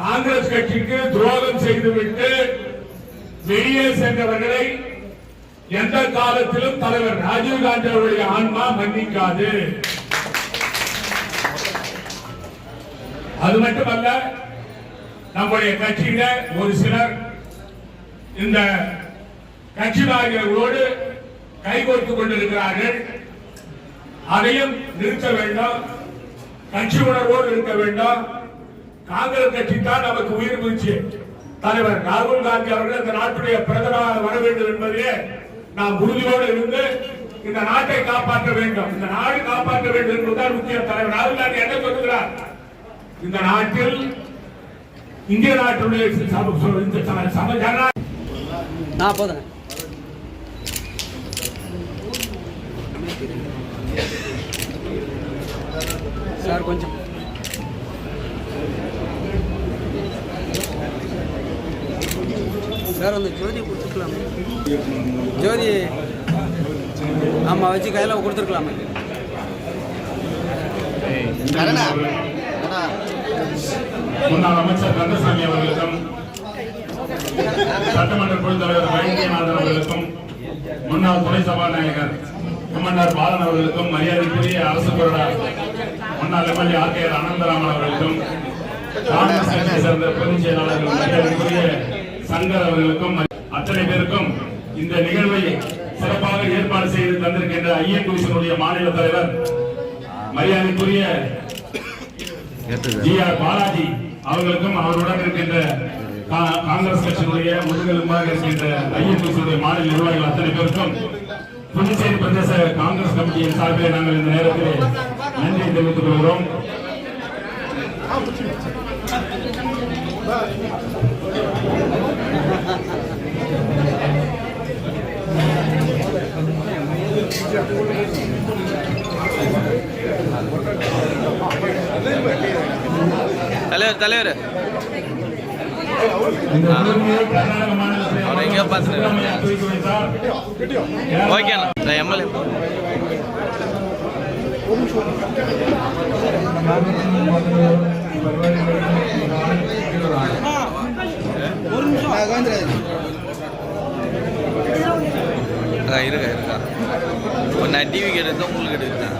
காங்கிரஸ் கட்சிக்கு துரோகம் செய்துவிட்டு வெளியே சென்றவர்களை எந்த காலத்திலும் தலைவர் ராஜீவ்காந்தி அவருடைய ஆன்மா மன்னிக்காது. அது மட்டுமல்ல நம்முடைய கட்சியில ஒரு சிலர் இந்த கட்சிதாரிகளோடு கைகோர்த்துக் கொண்டிருக்கிறார்கள். அதையும் நிறுத்த வேண்டும். கட்சி உணர்வோடு இருக்க வேண்டும். காங்கிரஸ் கட்சி தான் நமக்கு உயிர் மூச்சு தலைவர் ராகுல் காந்தி அவர்கள் இந்த நாட்டுடைய பிரதமராக வர வேண்டும் என்பதிலே நாம் உறுதியோடு இருந்து இந்த நாட்டை காப்பாற்ற வேண்டும். இந்த நாடு காப்பாற்ற வேண்டும் என்பதுதான் முக்கிய தலைவர் ராகுல் காந்தி என்ன சொல்லுகிறார்? இந்த நாட்டில் இந்திய நாட்டுடைய சம- இந்த சார் கொஞ்சம். சார் அந்த ஜோதி கொடுத்துருக்கலாமே. ஜோதி ஆமாம் வச்சு கையில் கொடுத்துருக்கலாமே. முன்னாள் அமைச்சர் கந்தசாமி அவர்களுக்கும் சட்டமன்ற குழு தலைவர் வைத்தியநாதன் அவர்களுக்கும் முன்னாள் துணை சபாநாயகர் கமண்டர் பாலன் அவர்களுக்கும் மரியாதைக்குரிய அரசு கொறடா முன்னாள் எம்எல்ஏ ஆர் கே அனந்தராமன் அவர்களுக்கும் காங்கிரஸ் கட்சியை சேர்ந்த பொதுச் செயலாளர்கள் மரியாதைக்குரிய சங்கர் அவர்களுக்கும் அத்தனை பேருக்கும் இந்த நிகழ்வை சிறப்பாக ஏற்பாடு செய்து தந்திருக்கின்ற ஐயன் குடிசனுடைய மாநில தலைவர் மரியாதைக்குரிய ஜி ஆர் பாலாஜி அவர்களுக்கும் அவருடன் இருக்கின்ற கா- காங்கிரஸ் கட்சியினுடைய முதுகெலும்பாக இருக்கின்ற ஐஎன்டிசியுடைய மாநில நிர்வாகிகள் அத்தனை பேருக்கும் புதுச்சேரி பிரதேச காங்கிரஸ் கமிட்டியின் சார்பில் நாங்கள் இந்த நேரத்தில் நன்றி தெரிவித்துக் கொள்கிறோம். தலைவர் தலைவர். அவர் எங்கேயோ பார்த்துட்டு சித்தராமையா துவக்கி வைத்தார். ஓகே அண்ணா எம்எல்ஏ இருக்கா இருக்கா இருக்கா. இப்போ நான் டிவி கேட்டு உங்களுக்கு எடுத்தேன்.